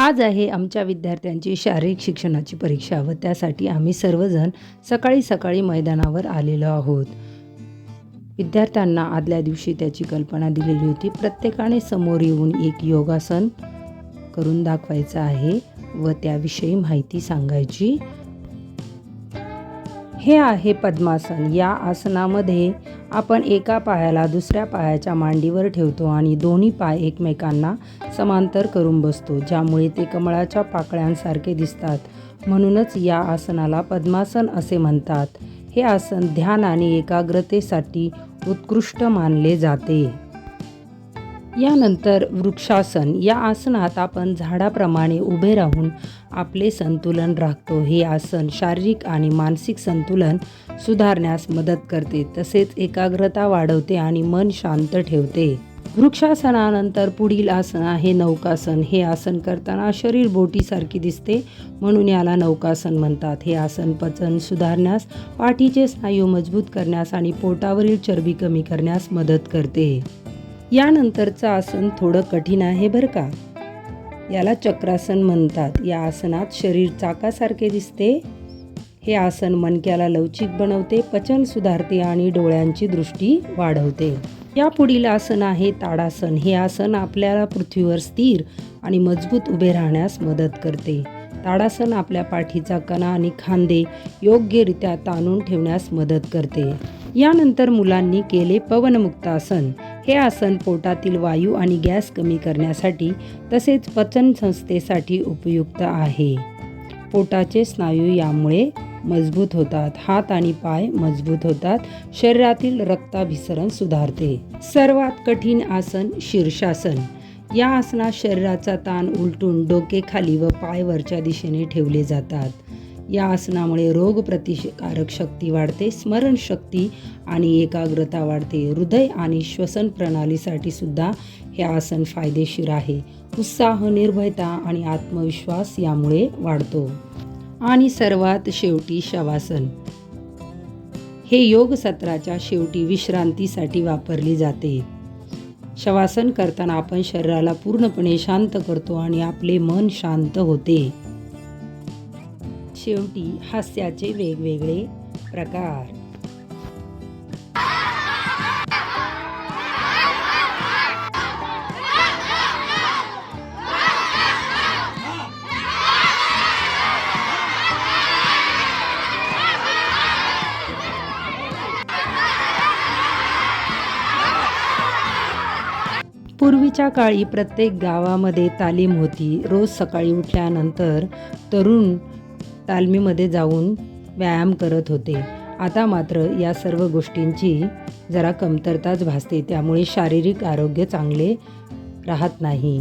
आज आहे आमच्या विद्यार्थ्यांची शारीरिक शिक्षणाची परीक्षा व त्यासाठी आम्ही सर्वजण सकाळी सकाळी मैदानावर आलेलो आहोत. विद्यार्थ्यांना आदल्या दिवशी त्याची कल्पना दिलेली होती. प्रत्येकाने समोर येऊन एक योगासन करून दाखवायचं आहे व त्याविषयी माहिती सांगायची. हे आहे पद्मासन. या आसनामध्ये आपण एका पायाला दुसऱ्या पायाच्या मांडीवर ठेवतो आणि दोन्ही पाय एकमेकांना समांतर करून बसतो ज्यामुळे ते कमळाच्या पाकळ्यांसारखे दिसतात. म्हणूनच या आसनाला पद्मासन असे म्हणतात. हे आसन ध्यान आणि एकाग्रतेसाठी उत्कृष्ट मानले जाते. यानंतर वृक्षासन या आसनात आपण झाडाप्रमाणे उभे राहून आपले संतुलन राखतो. हे आसन शारीरिक आणि मानसिक संतुलन सुधारण्यास मदत करते तसेच एकाग्रता वाढवते आणि मन शांत ठेवते. वृक्षासनानंतर पुढील आसन आहे नौकासन. हे आसन करताना शरीर बोटीसारखी दिसते म्हणून याला नौकासन म्हणतात. हे आसन पचन सुधारण्यास पाठीचे स्नायू मजबूत करण्यास आणि पोटावरील चरबी कमी करण्यास मदत करते. यानंतरचं आसन थोडं कठीण आहे बरं का? याला चक्रासन म्हणतात. या आसनात शरीर चाकासारखे दिसते. हे आसन मणक्याला लवचिक बनवते पचन सुधारते आणि डोळ्यांची दृष्टी वाढवते. या पुढील आसन आहे ताडासन. हे आसन आपल्याला पृथ्वीवर स्थिर आणि मजबूत उभे राहण्यास मदत करते. ताडासन आपल्या पाठीचा कणा आणि खांदे योग्यरित्या ताणून ठेवण्यास मदत करते. यानंतर मुलांनी केले पवनमुक्तासन हे आसन पोटातील वायू आणि गॅस कमी करण्यासाठी तसेच पचन संस्थेसाठी उपयुक्त आहे. पोटाचे स्नायू यामुळे मजबूत होतात. हात आणि पाय मजबूत होतात. शरीरातील रक्ताभिसरण सुधारते. सर्वात कठीण आसन शीर्षासन. या आसनात शरीराचा ताण उलटून डोके खाली व पाय वरच्या दिशेने ठेवले जातात. या आसनामुळे रोग प्रतिकारक शक्ती वाढते स्मरणशक्ती आणि एकाग्रता वाढते. हृदय आणि श्वसन प्रणालीसाठी सुद्धा हे आसन फायदेशीर आहे. उत्साह निर्भयता आणि आत्मविश्वास यामुळे वाढतो. आणि सर्वात शेवटी शवासन. हे योग सत्राच्या शेवटी विश्रांतीसाठी वापरली जाते. शवासन करताना आपण शरीराला पूर्णपणे शांत करतो आणि आपले मन शांत होते. शेवटी हास्याचे वेगवेगळे प्रकार. पूर्वीच्या काळी प्रत्येक गावामध्ये तालीम होती. रोज सकाळी उठल्यानंतर तरुण तालमीमध्ये जाऊन व्यायाम करत होते. आता मात्र या सर्व गोष्टींची जरा कमतरताच भासते. त्यामुळे शारीरिक आरोग्य चांगले राहत नाही.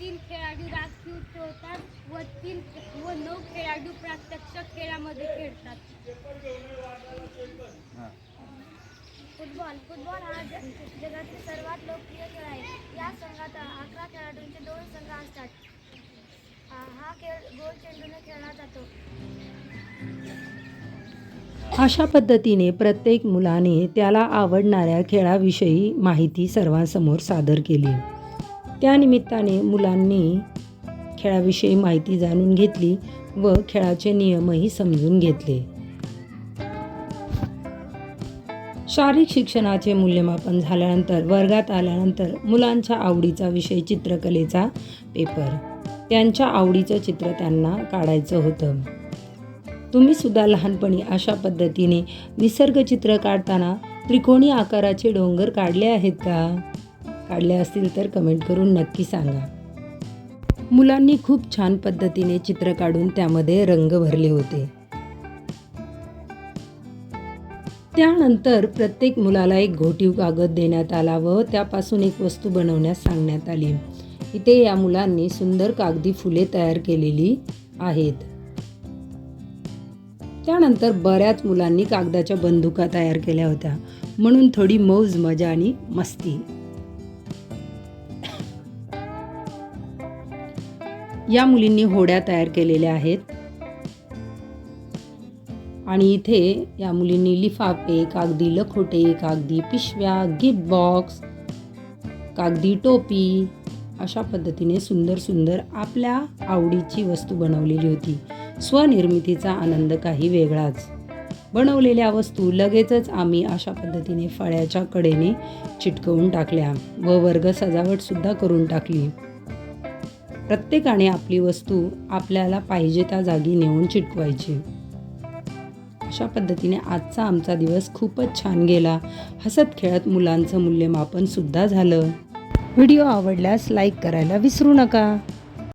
तीन खेळाडू राखीव ठेवतात व तीन व नऊ खेळाडू प्रत्यक्ष खेळामध्ये खेळतात फुटबॉल फुटबॉल हा जगातील सर्वात लोकप्रिय खेळ आहे. या संघात अकरा खेळाडूंचे दोन संघ असतात. हा खेळ गोल चेंडूने खेळला जातो. अशा पद्धतीने प्रत्येक मुलाने त्याला आवडणाऱ्या खेळाविषयी माहिती सर्वांसमोर सादर केली. त्यानिमित्ताने मुलांनी खेळाविषयी माहिती जाणून घेतली व खेळाचे नियमही समजून घेतले. शारीरिक शिक्षणाचे मूल्यमापन झाल्यानंतर वर्गात आल्यानंतर मुलांच्या आवडीचा विषय चित्रकलेचा पेपर. त्यांच्या आवडीचं चित्र त्यांना काढायचं होतं. तुम्ही सुद्धा लहानपणी अशा पद्धतीने निसर्ग चित्र काढताना त्रिकोणी आकाराचे डोंगर काढले आहेत का? काढले असतील तर कमेंट करून नक्की सांगा. मुलांनी खूप छान पद्धतीने चित्र काढून त्यामध्ये रंग भरले होते. त्यानंतर प्रत्येक मुलाला एक घोटीव कागद देण्यात आला व त्यापासून एक वस्तू बनवण्यास सांगण्यात आली. इथे या मुलांनी सुंदर कागदी फुले तयार केलेली आहेत. त्यानंतर बऱ्याच मुलांनी कागदाच्या बंदुका तयार केल्या होत्या. म्हणून थोडी मौज मजा आणि मस्ती. या मुलींनी होड्या तयार केलेल्या आहेत. आणि इथे या मुलींनी लिफाफे कागदी लखोटे कागदी पिशव्या गिफ्ट बॉक्स कागदी टोपी अशा पद्धतीने सुंदर सुंदर आपल्या आवडीची वस्तू बनवलेली होती. स्वनिर्मितीचा आनंद काही वेगळाच. बनवलेल्या वस्तू लगेचच आम्ही अशा पद्धतीने फळ्याच्या कडेने चिटकवून टाकल्या व वर्ग सजावटसुद्धा करून टाकली. प्रत्येकाने आपली वस्तू आपल्याला पाहिजे त्या जागी नेऊन चिटकवायची. अशा पद्धतीने आजचा आमचा दिवस खूपच छान गेला. हसत खेळत मुलांचं मूल्यमापन सुद्धा झालं. व्हिडिओ आवडल्यास लाईक करायला विसरू नका.